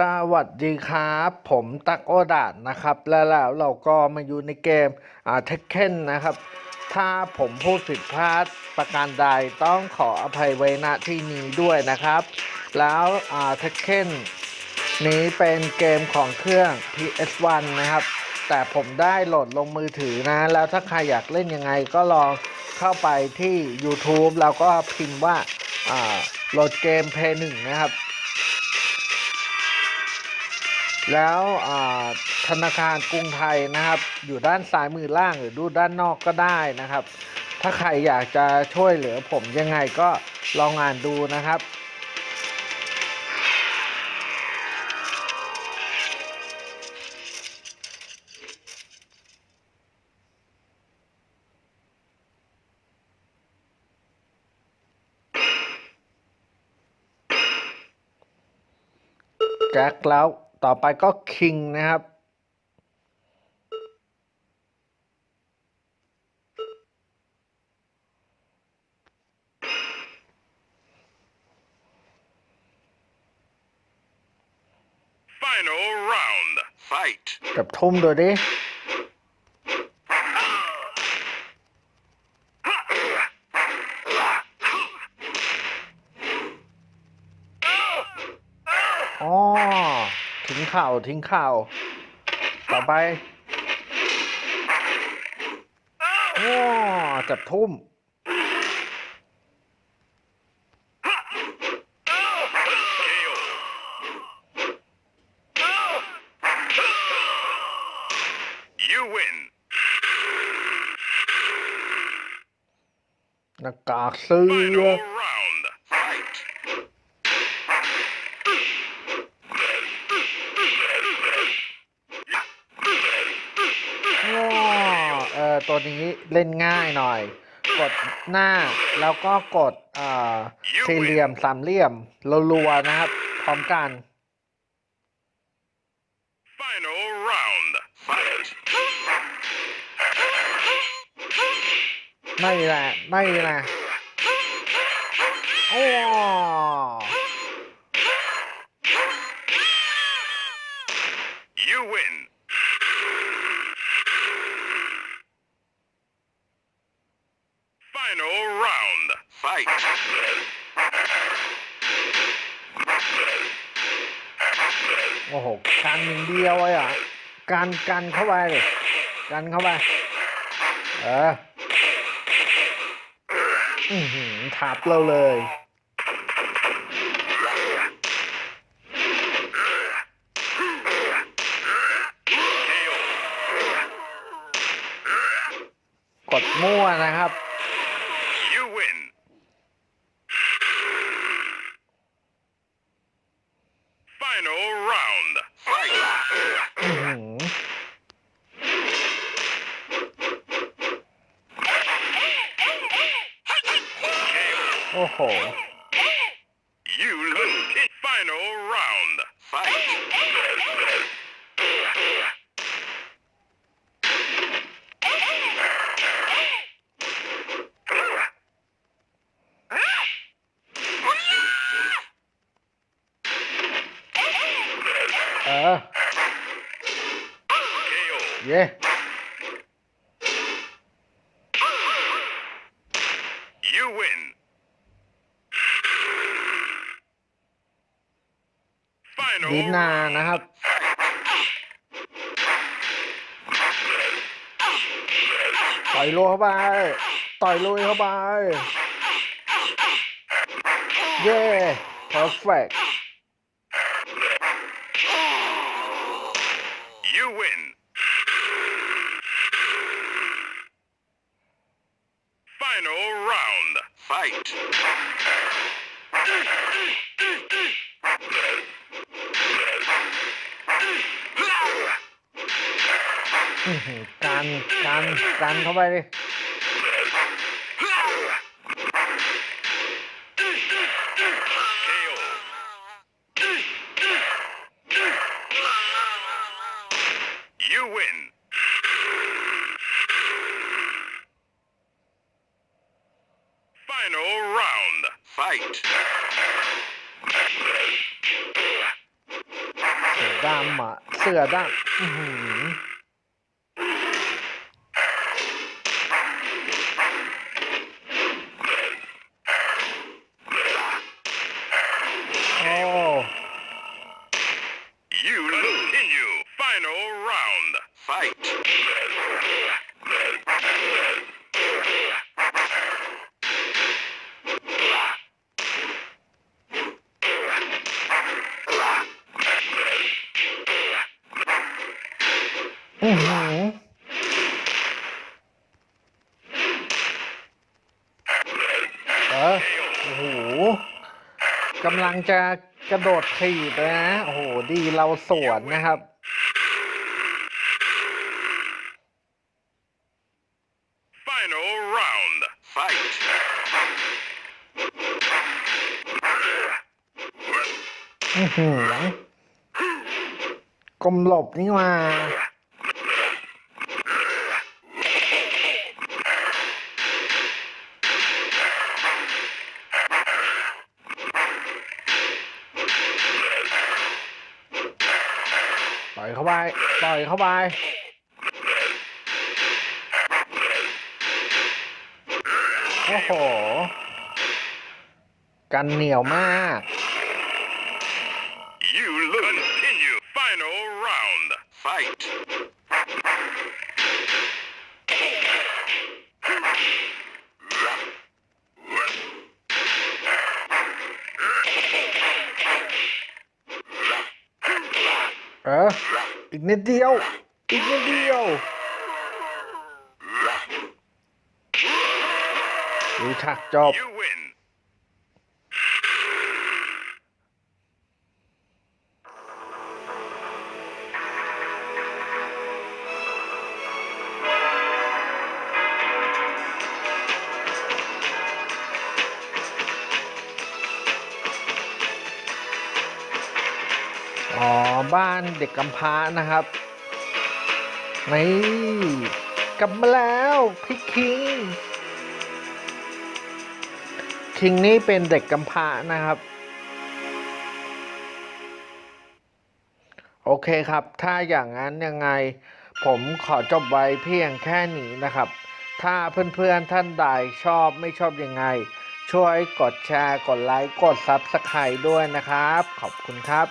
สวัสดีครับ ผมตักโอดาดนะครับ แล้วแล้วเราก็มาอยู่ในเกมอ่าเทคเคนนะครับ ถ้าผมพูดผิดพลาดประการใดต้องขออภัยไว้ณที่นี้ด้วยนะครับ แล้วอ่าเทคเคนนี้เป็นเกมของเครื่อง PS1 นะครับ แต่ผมได้โหลดลงมือถือนะ แล้วถ้าใครอยากเล่นยังไงก็ลองเข้าไปที่ YouTube แล้วก็พิมพ์ว่าอ่าโหลดเกมเพย์หนึ่งนะครับ แล้วธนาคารกรุงไทยนะครับ อยู่ด้านซ้ายมือล่างหรือดูด้านนอกก็ได้นะครับ ถ้าใครอยากจะช่วยเหลือผมยังไงก็ลองอ่านดูนะครับแจ็คแล้ว ต่อไปก็คิงนะครับ Final round. Fight. กับทุ่มดูดิอ๋อ ทิ้งข่าวทิ้งข่าว ต่อไปอ๋อจับทุ่ม You win. หน้ากากเสื้อ Final round. Fight. อ๋อเออ ตัวนี้เล่นง่ายหน่อย กดหน้าแล้วก็กดเอ่อสี่เหลี่ยมสามเหลี่ยมรัวๆนะครับ พร้อมกัน Final round. Fight. ไม่แหละไม่แหละโอ้ Final round. Fight. โอ้โหกันอย่างเดียวเลยอะกันกันเข้าไปเลยกันเข้าไป เอออือหือทับเราเลย กดมั่วนะครับ win. Final round. Fight. อื้อหือโอ้โห You lose. Final round. Fight. เออ KO. เย่ You win. Final ดินานะครับต่อยโลเข้าไป ต่อยลุยเข้าไป เย่ perfect You win. Final round. Fight. อื้อหือกันกันกันเข้าไปดิ KO. You win. Round. Fight. ดำอะเสือดำอื้อหือโอ้ You continue. Final round. Fight. Ừ. อื้อหือเออโอ้โหกำลังจะกระโดดถีบเลยนะ โอ้โห ดีเราสวนนะครับ Final round. Fight. อื้อหือกลมหลบนี่มา ป ล่อยเข้าไปปล่อยเข้าไป โอ้โห กันเหนียวมาก You lose. Continue. Final round. Fight. เออ อีกนิดเดียว อีกนิดเดียวดูฉากจบ อ๋อ บ้านเด็กกำพร้านะครับ นี่กลับมาแล้วพี่คิง คิงนี่เป็นเด็กกำพร้านะครับ โอเคครับ ถ้าอย่างนั้นยังไง ผมขอจบไว้เพียงแค่นี้นะครับ ถ้าเพื่อนๆท่านใดชอบไม่ชอบยังไง ช่วยกดแชร์ กดไลค์ กดซับสไคร์ด้วยนะครับ ขอบคุณครับ